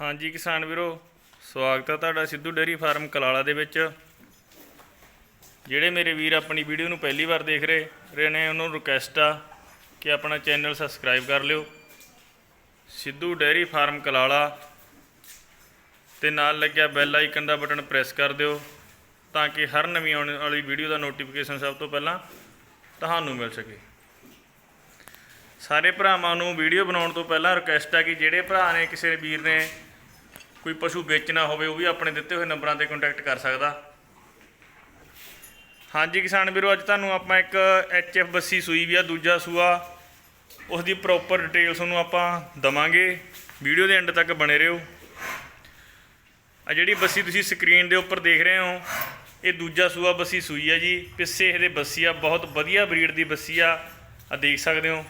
ਹਾਂਜੀ ਕਿਸਾਨ ਵੀਰੋ, ਸਵਾਗਤ ਹੈ ਤੁਹਾਡਾ ਸਿੱਧੂ ਡੇਅਰੀ ਫਾਰਮ ਕਲਾਲਾ ਦੇ ਵਿੱਚ। ਜਿਹੜੇ ਮੇਰੇ ਵੀਰ ਆਪਣੀ ਵੀਡੀਓ ਨੂੰ ਪਹਿਲੀ ਵਾਰ ਦੇਖ ਰਹੇ ਰਹੇ ਨੇ, ਉਹਨਾਂ ਨੂੰ ਰਿਕਵੈਸਟ ਆ ਕਿ ਆਪਣਾ ਚੈਨਲ ਸਬਸਕ੍ਰਾਈਬ ਕਰ ਲਿਓ। ਸਿੱਧੂ ਡੇਅਰੀ ਫਾਰਮ ਕਲਾਲਾ ਤੇ ਨਾਲ ਲੱਗਿਆ ਬੈਲ ਆਈਕਨ ਦਾ ਬਟਨ ਪ੍ਰੈਸ ਕਰ ਦਿਓ ਤਾਂ ਕਿ ਹਰ ਨਵੀਂ ਆਉਣ ਵਾਲੀ ਵੀਡੀਓ ਦਾ ਨੋਟੀਫਿਕੇਸ਼ਨ ਸਭ ਤੋਂ ਪਹਿਲਾਂ ਤੁਹਾਨੂੰ ਮਿਲ ਸਕੇ। ਸਾਰੇ ਭਰਾਵਾਂ ਨੂੰ ਵੀਡੀਓ ਬਣਾਉਣ ਤੋਂ ਪਹਿਲਾਂ ਰਿਕਵੈਸਟ ਆ ਕਿ ਜਿਹੜੇ ਭਰਾ ਨੇ, ਕਿਸੇ ਵੀਰ ਨੇ ਕੋਈ ਪਸ਼ੂ ਵੇਚਣਾ ਹੋਵੇ, ਉਹ ਵੀ ਆਪਣੇ ਦਿੱਤੇ ਹੋਏ ਨੰਬਰਾਂ ਤੇ ਕੰਟੈਕਟ ਕਰ ਸਕਦਾ। ਹਾਂਜੀ ਕਿਸਾਨ ਵੀਰੋ, ਅੱਜ ਤੁਹਾਨੂੰ ਆਪਾਂ ਇੱਕ ਐਫ ਬੱਸੀ ਸੂਈ ਵੀ ਆ, ਦੂਜਾ ਸੂਆ। ਉਸ ਦੀ ਪ੍ਰੋਪਰ ਡਿਟੇਲ ਤੁਹਾਨੂੰ ਆਪਾਂ ਦਵਾਂਗੇ। ਵੀਡੀਓ ਦੇ ਐਂਡ ਤੱਕ ਬਣੇ ਰਹੋ। ਆ ਜਿਹੜੀ ਬੱਸੀ ਤੁਸੀਂ ਸਕਰੀਨ ਦੇ ਉੱਪਰ ਦੇਖ ਰਹੇ ਹੋ, ਇਹ ਦੂਜਾ ਸੂਆ ਬੱਸੀ ਸੂਈ ਆ ਜੀ। ਪਿੱਛੇ ਇਹਦੇ ਬੱਸੀ ਆ, ਬਹੁਤ ਵਧੀਆ ਬਰੀਡ ਦੀ ਬੱਸੀ ਆ। ਆ ਦੇਖ ਸਕਦੇ ਹੋ।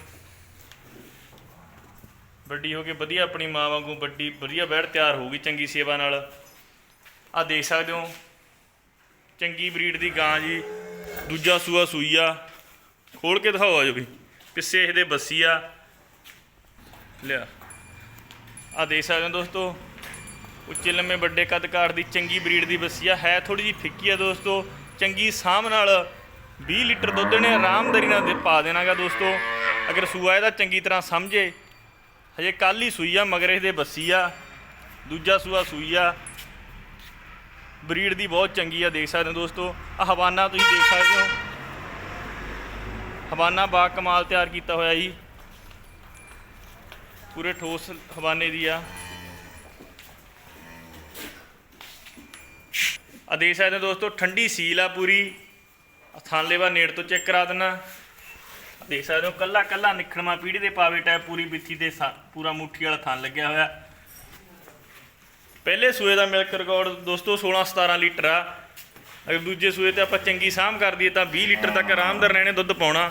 ਵੱਡੀ ਹੋ ਕੇ ਵਧੀਆ ਆਪਣੀ ਮਾਂ ਵਾਂਗੂ ਵੱਡੀ, ਵਧੀਆ ਬੈੜ ਤਿਆਰ ਹੋਊਗੀ ਚੰਗੀ ਸੇਵਾ ਨਾਲ। ਆ ਦੇਖ ਸਕਦੇ ਹੋ, ਚੰਗੀ ਬਰੀਡ ਦੀ ਗਾਂ ਜੀ, ਦੂਜਾ ਸੂਆ ਸੂਈ ਆ। ਖੋਲ ਕੇ ਦਿਖਾਓ ਆਜੋ ਵੀ, ਪਿੱਛੇ ਇਹਦੇ ਬੱਸੀ ਆ। ਲਿਆ। ਆ ਦੇਖ ਸਕਦੇ ਹੋ ਦੋਸਤੋ, ਉੱਚੇ ਲੰਮੇ ਵੱਡੇ ਕੱਦ ਕਾਠ ਦੀ ਚੰਗੀ ਬਰੀਡ ਦੀ ਬੱਸੀ ਆ। ਹੈ ਥੋੜੀ ਜਿਹੀ ਫਿੱਕੀ ਆ ਦੋਸਤੋ, ਚੰਗੀ ਸਾਂਭ ਨਾਲ 20 ਲੀਟਰ ਦੁੱਧ ਨੇ ਆਰਾਮਦਾਰੀ ਨਾਲ ਦੇ- ਪਾ ਦੇਣਾਗਾ ਦੋਸਤੋ। ਅਗਰ ਸੂਆ ਇਹਦਾ ਚੰਗੀ ਤਰ੍ਹਾਂ ਸਮਝੇ ਹਜੇ ਕੱਲ ਹੀ ਸੂਈ ਆ, ਮਗਰ ਇਹਦੇ ਬੱਸੀ ਆ। ਦੂਜਾ ਸੂਆ ਸੂਈ ਆ। ਬਰੀਡ ਦੀ ਬਹੁਤ ਚੰਗੀ ਆ, ਦੇਖ ਸਕਦੇ ਹੋ ਦੋਸਤੋ। ਆ ਹਵਾਨਾ ਤੁਸੀਂ ਦੇਖ ਸਕਦੇ ਹੋ। ਹਵਾਨਾ ਬਾ ਕਮਾਲ ਤਿਆਰ ਕੀਤਾ ਹੋਇਆ ਜੀ। ਪੂਰੇ ਠੋਸ ਹਵਾਨੇ ਦੀ ਆ। ਆ ਦੇਖ ਸਕਦੇ ਹੋ ਦੋਸਤੋ, ਠੰਡੀ ਸੀਲ ਆ ਪੂਰੀ। ਆਹ ਥਣ ਲੇਵਾ ਨੇੜ ਤੋਂ ਚੈੱਕ ਕਰਾ ਦੇਣਾ। ਦੇਖ ਸਕਦੇ ਹੋ, ਕੱਲਾ ਕੱਲਾ ਨਿਖਣਵਾ ਪੀੜੀ ਦੇ ਪਾਵੇ ਟੈਪ ਪੂਰੀ ਬਿੱਥੀ ਦੇ ਪੂਰਾ ਮੁੱਠੀ ਵਾਲਾ ਥਣ ਲੱਗਿਆ ਹੋਇਆ। ਪਹਿਲੇ ਸੂਏ ਦਾ ਮਿਲਕ ਰਿਕਾਰਡ ਦੋਸਤੋ 16 17 ਲੀਟਰ ਆ। ਅਗਰ ਦੂਜੇ ਸੂਏ ਤੇ ਆਪਾਂ ਚੰਗੀ ਸਾਂਭ ਕਰ ਦਈਏ ਤਾਂ 20 ਲੀਟਰ ਤੱਕ ਆਰਾਮਦਾਰ ਰਹਿਣੇ ਦੁੱਧ ਪਾਉਣਾ।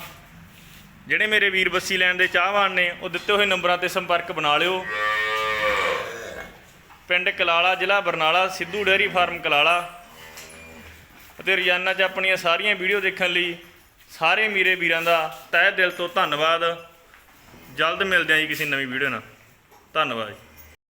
ਜਿਹੜੇ ਮੇਰੇ ਵੀਰ ਬੱਸੀ ਲੈਣ ਦੇ ਚਾਹਵਾਨ ਨੇ, ਉਹ ਦਿੱਤੇ ਹੋਏ ਨੰਬਰਾਂ ਤੇ ਸੰਪਰਕ ਬਣਾ ਲਿਓ। ਪਿੰਡ ਕਲਾਲਾ, ਜ਼ਿਲ੍ਹਾ ਬਰਨਾਲਾ, ਸਿੱਧੂ ਡੇਅਰੀ ਫਾਰਮ ਕਲਾਲਾ। ਅਤੇ ਰੋਜ਼ਾਨਾ 'ਚ ਆਪਣੀਆਂ ਸਾਰੀਆਂ ਵੀਡੀਓ ਦੇਖਣ ਲਈ ਸਾਰੇ ਮੇਰੇ ਵੀਰਾਂ ਦਾ ਤਹਿ ਦਿਲ ਤੋਂ ਧੰਨਵਾਦ। ਜਲਦ ਮਿਲਦੇ ਹਾਂ ਜੀ ਕਿਸੇ ਨਵੀਂ ਵੀਡੀਓ ਨਾਲ। ਧੰਨਵਾਦ ਜੀ।